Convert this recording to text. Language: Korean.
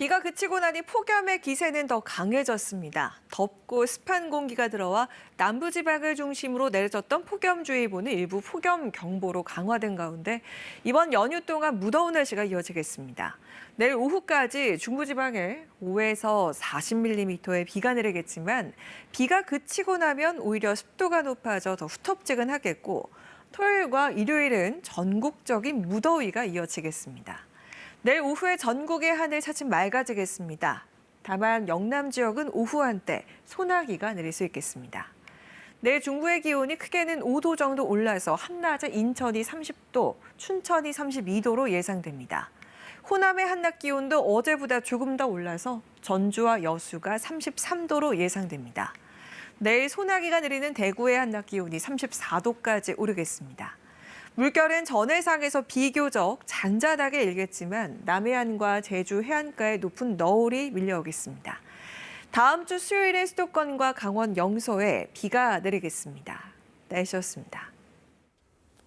비가 그치고 나니 폭염의 기세는 더 강해졌습니다. 덥고 습한 공기가 들어와 남부지방을 중심으로 내려졌던 폭염주의보는 일부 폭염 경보로 강화된 가운데 이번 연휴 동안 무더운 날씨가 이어지겠습니다. 내일 오후까지 중부지방에 5에서 40mm의 비가 내리겠지만 비가 그치고 나면 오히려 습도가 높아져 더 후텁지근하겠고 토요일과 일요일은 전국적인 무더위가 이어지겠습니다. 내일 오후에 전국의 하늘 차츰 맑아지겠습니다. 다만 영남 지역은 오후 한때 소나기가 내릴 수 있겠습니다. 내일 중부의 기온이 크게는 5도 정도 올라서 한낮에 인천이 30도, 춘천이 32도로 예상됩니다. 호남의 한낮 기온도 어제보다 조금 더 올라서 전주와 여수가 33도로 예상됩니다. 내일 소나기가 내리는 대구의 한낮 기온이 34도까지 오르겠습니다. 물결은 전해상에서 비교적 잔잔하게 일겠지만 남해안과 제주 해안가에 높은 너울이 밀려오겠습니다. 다음 주 수요일에 수도권과 강원 영서에 비가 내리겠습니다. 날씨였습니다.